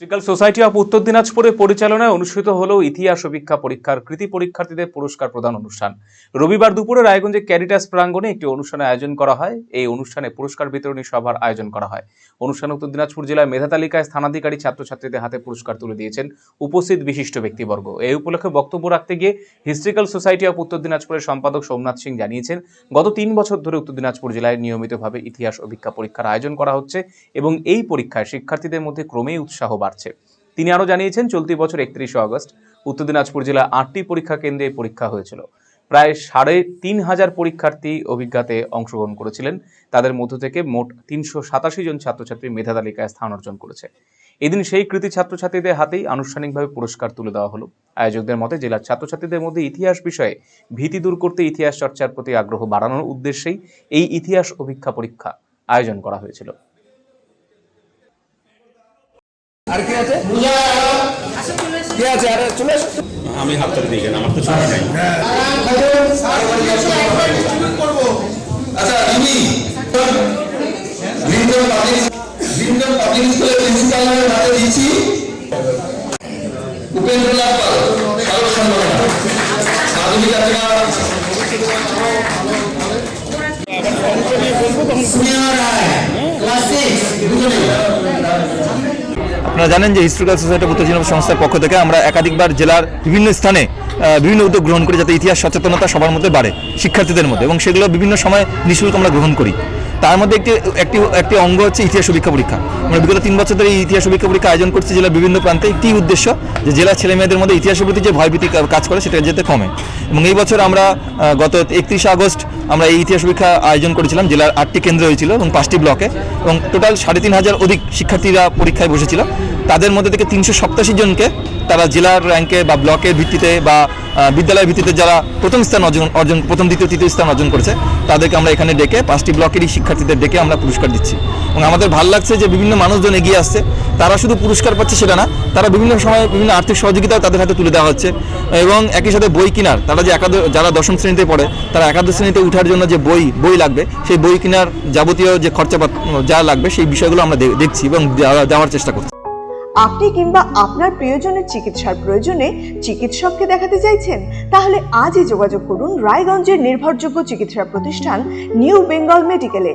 Historical society of উত্তর দিনাজপুরের পরিচালনায় অনুষ্ঠিত হলো ইতিহাস অভিজ্ঞা পরীক্ষার কৃতি পরীক্ষার্থীদের পুরস্কার প্রদান অনুষ্ঠান। রবিবার দুপুরে রায়গঞ্জে ক্যারিটাস প্রাঙ্গণে একটি অনুষ্ঠানের আয়োজন করা হয়। এই অনুষ্ঠানে পুরস্কার বিতরণী সভার আয়োজন করা হয়। অনুষ্ঠানে উত্তর দিনাজপুর জেলার মেধা তালিকায় স্থানাধিকারী ছাত্রছাত্রীদের হাতে পুরস্কার তুলে দিয়েছেন উপস্থিত বিশিষ্ট ব্যক্তিবর্গ। এই উপলক্ষে বক্তব্য রাখতে গিয়ে হিস্ট্রিক্যাল সোসাইটি অফ উত্তর দিনাজপুরের সম্পাদক সোমনাথ সিং জানিয়েছেন, গত তিন বছর ধরে উত্তর দিনাজপুর জেলায় নিয়মিতভাবে ইতিহাস অভিজ্ঞা পরীক্ষার আয়োজন করা হচ্ছে এবং এই পরীক্ষায় শিক্ষার্থীদের মধ্যে ক্রমেই উৎসাহ বাড়ছে। তিনি আরও জানিয়েছেন, চলতি বছর একত্রিশে আগস্ট উত্তর দিনাজপুর জেলা আটটি পরীক্ষা কেন্দ্রে পরীক্ষা হয়েছিল। প্রায় সাড়ে তিন হাজার পরীক্ষার্থী অভিজ্ঞাতে অংশগ্রহণ করেছিলেন। তাদের মধ্য থেকে মোট তিনশো সাতাশি জন ছাত্রছাত্রী মেধা তালিকায় স্থান অর্জন করেছে। এদিন সেই কৃতি ছাত্রছাত্রীদের হাতেই আনুষ্ঠানিকভাবে পুরস্কার তুলে দেওয়া হলো। আয়োজকদের মতে, জেলার ছাত্রছাত্রীদের মধ্যে ইতিহাস বিষয়ে ভীতি দূর করতে ইতিহাস চর্চার প্রতি আগ্রহ বাড়ানোর উদ্দেশ্যেই এই ইতিহাস অভিজ্ঞা পরীক্ষা আয়োজন করা হয়েছিল। আর কি আছে? কে আছে? আরে চলে আসো। আমি হাত ধরে দিই কেন আমার তো ছুটি নাই। আচ্ছা ইনি গ্রিনডম পাবলিক গ্রিনডম পাবলিক স্কুলের প্রিন্সিপালের হাতে দিচ্ছি। উপেন্দ্রনাথ পাল সর্ব সম্মাননা মাধবী কাকিমা রায় ক্লাস সিক্স দুজনেই। আপনারা জানেন যে হিস্টোরিক্যাল সোসাইটি উত্তর দিনাজপুর সংস্থার পক্ষ থেকে আমরা একাধিকবার জেলার বিভিন্ন স্থানে বিভিন্ন উদ্যোগ গ্রহণ করি যাতে ইতিহাস সচেতনতা সবার মধ্যে বাড়ে, শিক্ষার্থীদের মধ্যে এবং সেগুলো বিভিন্ন সময় নিঃশুল্ক আমরা গ্রহণ করি। তার মধ্যে একটি একটি একটি অঙ্গ হচ্ছে ইতিহাস অভিজ্ঞা পরীক্ষা। আমরা বিগত তিন বছর ধরে এই ইতিহাস অভিজ্ঞা পরীক্ষা আয়োজন করছি জেলার বিভিন্ন প্রান্তে। একটি উদ্দেশ্য যে জেলার ছেলে মেয়েদের মধ্যে ইতিহাসের প্রতি যে ভয়ভীতি কাজ করে সেটা যেতে কমে। এবং এই বছর আমরা গত একত্রিশে আগস্ট আমরা এই ইতিহাস পরীক্ষা আয়োজন করেছিলাম, জেলার আটটি কেন্দ্র হয়েছিল এবং পাঁচটি ব্লকে। এবং টোটাল সাড়ে তিন হাজার অধিক শিক্ষার্থীরা পরীক্ষায় বসেছিল। তাদের মধ্যে থেকে তিনশো সপ্তাশি জনকে তারা জেলার র্যাঙ্কে বা ব্লকের ভিত্তিতে বা বিদ্যালয়ের ভিত্তিতে যারা প্রথম স্থান অর্জন অর্জন, প্রথম, দ্বিতীয়, তৃতীয় স্থান অর্জন করেছে, তাদেরকে আমরা এখানে ডেকে, পাঁচটি ব্লকেরই শিক্ষার্থীদের ডেকে আমরা পুরস্কার দিচ্ছি। এবং আমাদের ভালো লাগছে যে বিভিন্ন মানুষজন এগিয়ে আসছে, তারা শুধু পুরস্কার পাচ্ছে সেটা না, তারা বিভিন্ন সময় বিভিন্ন আর্থিক সহযোগিতাও তাদের হাতে তুলে দেওয়া হচ্ছে। এবং একই সাথে বই কেনার, তারা যে একাদশ, যারা দশম শ্রেণীতে পড়ে, তারা একাদশ শ্রেণীতে উঠার জন্য যে বই বই লাগবে, সেই বই কেনার যাবতীয় যে খরচাপাত, যা লাগবে, সেই বিষয়গুলো আমরা দেখছি এবং দেওয়া- দেওয়ার চেষ্টা করছি। আপনি কিংবা আপনার প্রিয়জনের চিকিৎসার প্রয়োজনে চিকিৎসককে দেখাতে চাইছেন? তাহলে আজই যোগাযোগ করুন রায়গঞ্জের নির্ভরযোগ্য চিকিৎসা প্রতিষ্ঠান, নিউ বেঙ্গল মেডিকেলে।